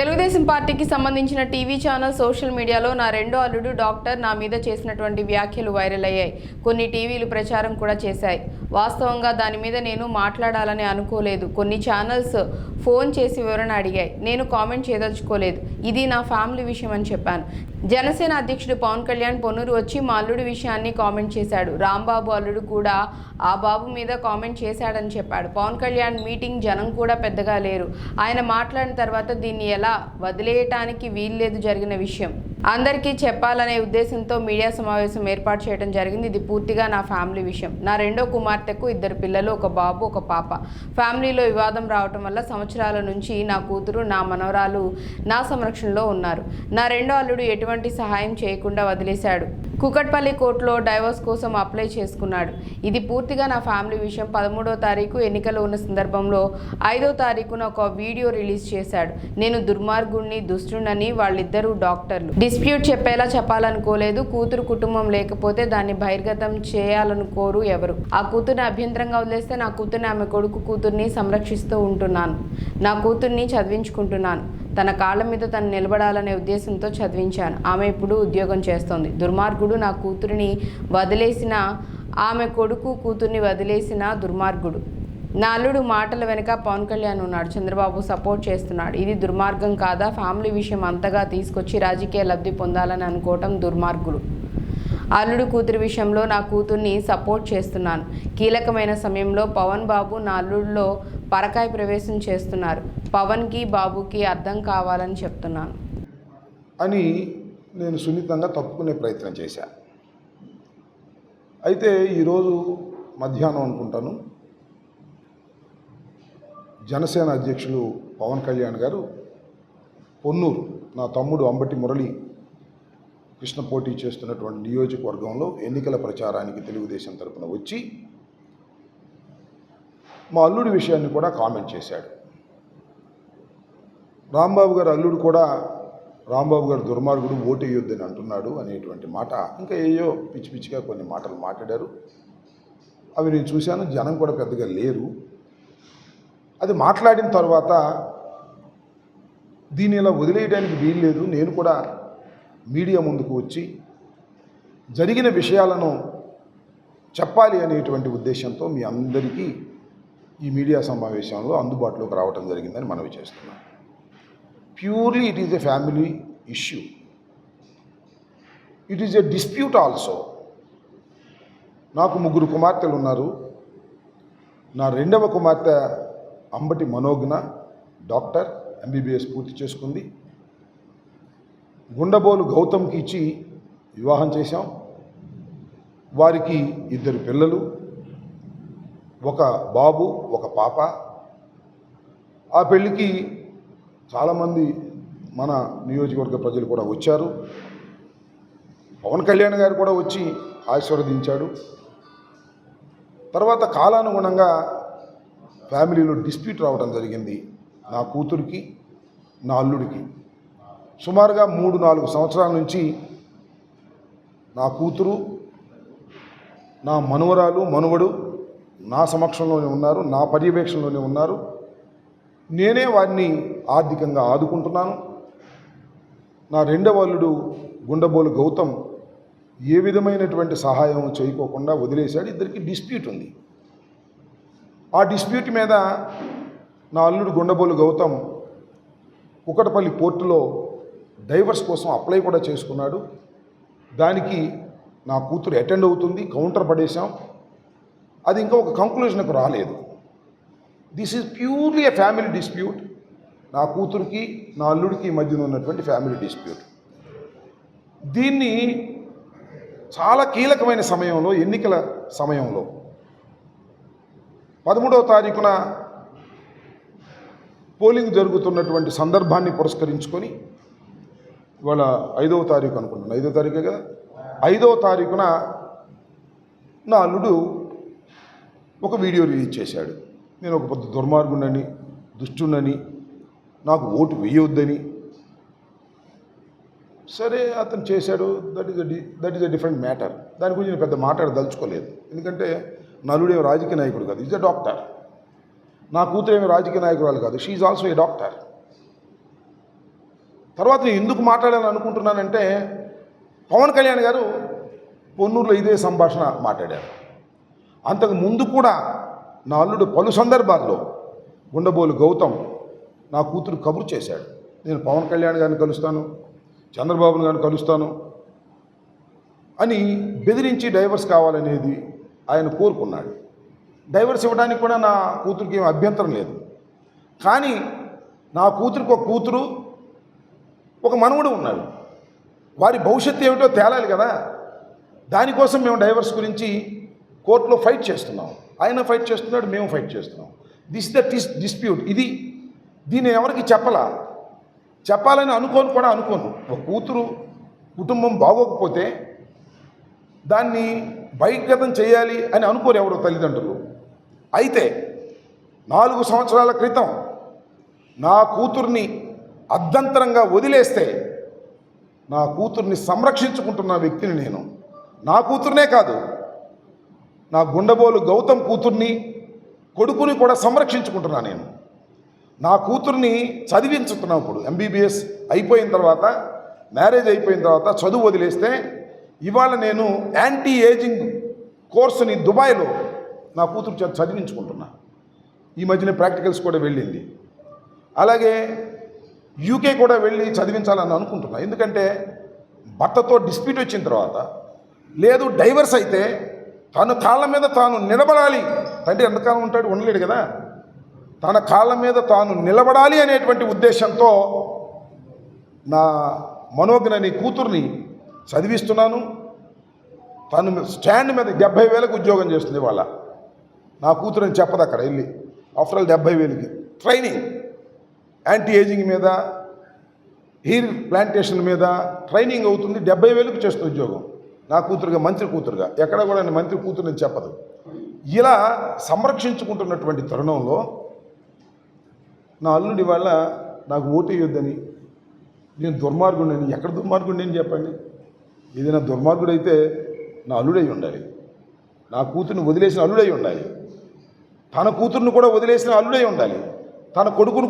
తెలుగుదేశం పార్టీకి సంబంధించిన TV channel social మీడియాలో నా రెండో అల్లుడు డాక్టర్ నా మీద చేసినటువంటి వ్యాఖ్యలు వైరల్ అయ్యాయి. కొన్ని టీవీలు ప్రచారం కూడా చేశాయి. వాస్తవంగా దాని మీద నేను మాట్లాడాలని అనుకోలేదు. కొన్ని ఛానల్స్ ఫోన్ చేసి వివరణ అడిగాయి. నేను కామెంట్ చేయదలుచుకోలేదు. ఇది నా ఫ్యామిలీ విషయం అని చెప్పాను. జనసేన అధ్యక్షుడు పవన్ కళ్యాణ్ పొన్నూరు వచ్చి మా అల్లుడి విషయాన్ని కామెంట్ చేశాడు. రాంబాబు అల్లుడు కూడా ఆ బాబు మీద కామెంట్ చేశాడని చెప్పాడు. పవన్ కళ్యాణ్ మీటింగ్ జనం కూడా పెద్దగా లేరు. ఆయన మాట్లాడిన తర్వాత దీన్ని ఎలా వదిలేయటానికి వీల్లేదు జరిగిన విషయం. అందరికీ చెప్పాలనే ఉద్దేశంతో మీడియా సమావేశం ఏర్పాటు చేయడం జరిగింది. ఇది పూర్తిగా నా ఫ్యామిలీ విషయం. నా రెండో కుమార్తెకు ఇద్దరు పిల్లలు ఒక బాబు ఒక పాప. ఫ్యామిలీలో వివాదం రావటం వల్ల సంవత్సరాల నుంచి నా కూతురు నా మనవరాలు నా సంరక్షణలో ఉన్నారు. నా రెండో అల్లుడు ఎటువంటి సహాయం చేయకుండా వదిలేశాడు. కుకట్పల్లి కోర్టులో డైవర్స్ కోసం అప్లై చేసుకున్నాడు. ఇది పూర్తిగా నా ఫ్యామిలీ విషయం. పదమూడో తారీఖు ఎన్నికలు ఉన్న సందర్భంలో ఐదో తారీఖున ఒక వీడియో రిలీజ్ చేశాడు. నేను దుర్మార్గుణ్ణి దుష్టునని వాళ్ళిద్దరూ డాక్టర్లు. డిస్ప్యూట్ చెప్పేలా చెప్పాలనుకోలేదు. కూతురు కుటుంబం లేకపోతే దాన్ని బహిర్గతం చేయాలనుకోరు ఎవరు. ఆ కూతుర్ని అభ్యంతరంగా వదిలేస్తే నా కూతుర్ని ఆమె కొడుకు కూతుర్ని సంరక్షిస్తూ ఉంటున్నాను. నా కూతుర్ని చదివించుకుంటున్నాను. తన కాళ్ళ మీద తను నిలబడాలనే ఉద్దేశంతో చదివించాను. ఆమె ఇప్పుడు ఉద్యోగం చేస్తోంది. దుర్మార్గుడు నా కూతురిని వదిలేసిన ఆమె కొడుకు కూతుర్ని వదిలేసిన దుర్మార్గుడు. నా అల్లుడు మాటల వెనుక పవన్ కళ్యాణ్ ఉన్నాడు. చంద్రబాబు సపోర్ట్ చేస్తున్నాడు. ఇది దుర్మార్గం కాదా? ఫ్యామిలీ విషయం అంతగా తీసుకొచ్చి రాజకీయ లబ్ధి పొందాలని అనుకోవటం దుర్మార్గులు. అల్లుడు కూతురు విషయంలో నా కూతుర్ని సపోర్ట్ చేస్తున్నాను. కీలకమైన సమయంలో పవన్ బాబు నా అల్లుడిలో పరకాయ ప్రవేశం చేస్తున్నారు. పవన్కి బాబుకి అర్థం కావాలని చెప్తున్నాను. అని నేను సున్నితంగా తప్పుకునే ప్రయత్నం చేశాను అయితే ఈరోజు మధ్యాహ్నం అనుకుంటాను. జనసేన అధ్యక్షులు పవన్ కళ్యాణ్ గారు పొన్నూరు నా తమ్ముడు అంబటి మురళి కృష్ణ పోటీ చేస్తున్నటువంటి నియోజకవర్గంలో ఎన్నికల ప్రచారానికి తెలుగుదేశం తరపున వచ్చి మా అల్లుడి విషయాన్ని కూడా కామెంట్ చేశాడు. రాంబాబు గారు అల్లుడు కూడా రాంబాబు గారు దుర్మార్గుడు ఓటు వేయొద్దని అంటున్నాడు అనేటువంటి మాట. ఇంకా ఏయో పిచ్చి పిచ్చిగా కొన్ని మాటలు మాట్లాడారు. అవి నేను చూశాను జనం కూడా పెద్దగా లేరు. అది మాట్లాడిన తర్వాత దీన్ని ఇలా వదిలేయడానికి వీల్లేదు. నేను కూడా మీడియా ముందుకు వచ్చి జరిగిన విషయాలను చెప్పాలి అనేటువంటి ఉద్దేశంతో మీ అందరికీ ఈ మీడియా సమావేశంలో అందుబాటులోకి రావడం జరిగిందని మనవి చేస్తున్నాను. Purely it is a family issue. It is a dispute also. నాకు ముగ్గురు కుమార్తెలు ఉన్నారు. నా రెండవ కుమార్తె అంబటి మనోజ్ఞ డాక్టర్ ఎంబీబీఎస్ పూర్తి చేసుకుంది. గుండబోలు గౌతమ్కి ఇచ్చి వివాహం చేశాం. వారికి ఇద్దరు పిల్లలు ఒక బాబు ఒక పాప. ఆ పెళ్ళికి చాలామంది మన నియోజకవర్గ ప్రజలు కూడా వచ్చారు. పవన్ కళ్యాణ్ గారు కూడా వచ్చి ఆశీర్వదించాడు. తర్వాత కాలానుగుణంగా ఫ్యామిలీలో డిస్ప్యూట్ రావడం జరిగింది. నా కూతురికి నా అల్లుడికి. సుమారుగా మూడు నాలుగు సంవత్సరాల నుంచి నా కూతురు నా మనువరాలు మనువడు నా సమక్షంలోనే ఉన్నారు నా పర్యవేక్షణలోనే ఉన్నారు. నేనే వారిని ఆర్థికంగా ఆదుకుంటున్నాను. నా రెండవ అల్లుడు గుండబోలు గౌతమ్ ఏ విధమైనటువంటి సహాయం చేయకోకుండా వదిలేశాడు. ఇద్దరికి డిస్ప్యూట్ ఉంది. ఆ డిస్ప్యూట్ మీద నా అల్లుడు గుండబోలు గౌతమ్ కుకటపల్లి పోర్టులో డైవర్స్ కోసం అప్లై కూడా చేసుకున్నాడు. దానికి నా కూతురు అటెండ్ అవుతుంది కౌంటర్ పడేశాం. అది ఇంకా ఒక కంక్లూజన్కు రాలేదు. This is purely a family dispute. నా కూతురికి నా అల్లుడికి మధ్యన ఉన్నటువంటి ఫ్యామిలీ డిస్ప్యూట్. దీన్ని చాలా కీలకమైన సమయంలో ఎన్నికల సమయంలో పదమూడవ తారీఖున పోలింగ్ జరుగుతున్నటువంటి సందర్భాన్ని పురస్కరించుకొని ఇవాళ ఐదవ తారీఖు అనుకుంటున్నాను. ఐదో తారీఖే కదా? ఐదవ తారీఖున నా అల్లుడు ఒక వీడియో రిలీజ్ చేశాడు. నేను ఒక పెద్ద దుర్మార్గుండని దుష్టునని నాకు ఓటు వేయొద్దని. సరే అతను చేశాడు. That is that is a different matter దాని గురించి నేను పెద్ద మాట్లాడదలుచుకోలేదు. ఎందుకంటే నలుడేమి రాజకీయ నాయకుడు కాదు. ఈజ్ అ డాక్టర్ నా కూతురు రాజకీయ నాయకురాలు కాదు. షీఈ్ ఆల్సో ఏ డాక్టర్ తర్వాత నేను ఎందుకు మాట్లాడాలని అనుకుంటున్నానంటే పవన్ కళ్యాణ్ గారు పొన్నూరులో ఇదే సంభాషణ మాట్లాడారు. అంతకు ముందు కూడా నా అల్లుడు పలు సందర్భాల్లో గుండబోలు గౌతమ్ నా కూతురు కబురు చేశాడు. నేను పవన్ కళ్యాణ్ గారిని కలుస్తాను చంద్రబాబు గారిని కలుస్తాను అని బెదిరించి డైవర్స్ కావాలనేది ఆయన కోరుకున్నాడు. డైవర్స్ ఇవ్వడానికి కూడా నా కూతురికి ఏం అభ్యంతరం లేదు. కానీ నా కూతురికి ఒక కూతురు ఒక మనవుడు ఉన్నాడు. వారి భవిష్యత్తు ఏమిటో తేలాలి కదా. దానికోసం మేము డైవర్స్ గురించి కోర్టులో ఫైట్ చేస్తున్నాం. ఆయన ఫైట్ చేస్తున్నాడు మేము ఫైట్ చేస్తున్నాం. దిస్ ద టిస్ డిస్ప్యూట్ ఇది దీన్ని ఎవరికి చెప్పలా? చెప్పాలని అనుకోను కూడా అనుకోను. ఒక కూతురు కుటుంబం బాగోకపోతే దాన్ని బహిర్గతం చేయాలి అని అనుకోరు ఎవరు తల్లిదండ్రులు. అయితే నాలుగు సంవత్సరాల క్రితం నా కూతుర్ని అర్ధంతరంగా వదిలేస్తే నా కూతుర్ని సంరక్షించుకుంటున్న వ్యక్తిని నేను. నా కూతుర్నే కాదు నా గుండబోలు గౌతమ్ కూతుర్ని కొడుకుని కూడా సంరక్షించుకుంటున్నా నేను. నా కూతుర్ని చదివించుతున్నప్పుడు ఎంబీబీఎస్ అయిపోయిన తర్వాత మ్యారేజ్ అయిపోయిన తర్వాత చదువు వదిలేస్తే ఇవాళ నేను యాంటీ ఏజింగ్ కోర్సుని దుబాయ్లో నా కూతురు చేత చదివించుకుంటున్నా. ఈ మధ్యనే ప్రాక్టికల్స్ కూడా వెళ్ళింది. అలాగే యూకే కూడా వెళ్ళి చదివించాలని అనుకుంటున్నా. ఎందుకంటే భర్తతో డిస్ప్యూట్ వచ్చిన తర్వాత లేదు డైవర్స్ అయితే తను కాళ్ళ మీద తాను నిలబడాలి. తండ్రి ఎంతకాలం ఉంటాడు? ఉండలేడు కదా. తన కాళ్ళ మీద తాను నిలబడాలి అనేటువంటి ఉద్దేశంతో నా మనోజ్ఞని కూతుర్ని చదివిస్తున్నాను. తను స్టాండ్ మీద డెబ్భై వేలకు ఉద్యోగం చేస్తుంది వాళ్ళ నా కూతురు అని చెప్పదు అక్కడ వెళ్ళి. ఆఫ్టర్ ఆల్ డెబ్భై వేలకి. ట్రైనింగ్ యాంటీ ఏజింగ్ మీద హీర్ ప్లాంటేషన్ మీద ట్రైనింగ్ అవుతుంది. డెబ్బై వేలకు చేస్తుంది ఉద్యోగం. నా కూతురుగా మంత్రి కూతురుగా. ఎక్కడ కూడా నేను మంత్రి కూతురుని చెప్పదు. ఇలా సంరక్షించుకుంటున్నటువంటి తరుణంలో నా అల్లుడి వల్ల నాకు ఓటు వేయొద్దని నేను దుర్మార్గుడిని ఎక్కడ దుర్మార్గుడిని అని చెప్పండి? ఏదైనా దుర్మార్గుడైతే అయితే నా అల్లుడై ఉండాలి. నా కూతుర్ని వదిలేసిన అల్లుడై ఉండాలి. తన కూతుర్ని కూడా వదిలేసిన అల్లుడై ఉండాలి. తన కొడుకును